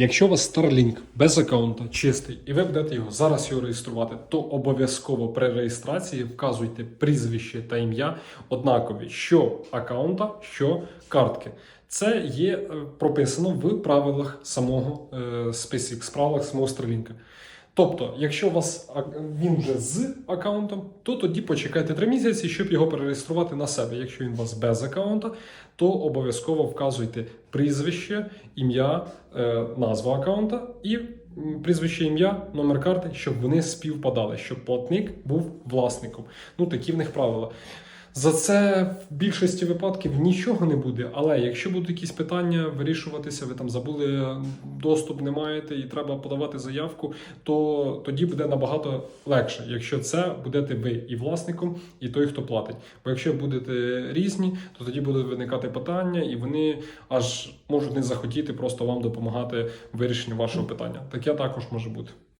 Якщо у вас Starlink без аккаунта чистий, і ви будете його зараз його реєструвати, то обов'язково при реєстрації вказуйте прізвище та ім'я однакові, що аккаунта, що картки. Це є е, прописано в правилах самого е, SpaceX, правилах самого Starlink. Тобто, якщо у вас він вже з аккаунтом, то тоді почекайте 3 місяці, щоб його перереєструвати на себе. Якщо він у вас без аккаунта, то обов'язково вказуйте прізвище, ім'я, е, назва аккаунта і прізвище, ім'я, номер карти, щоб вони співпадали, щоб платник був власником. Ну такі в них правила. За це в більшості випадків нічого не буде. Але якщо будуть якісь питання вирішуватися, ви там забули доступ, не маєте і треба подавати заявку, то тоді буде набагато легше, якщо це будете ви і власником, і той, хто платить. Бо якщо будете різні, то тоді будуть виникати питання, і вони аж можуть не захотіти просто вам допомагати в вирішенні вашого питання. Таке також може бути.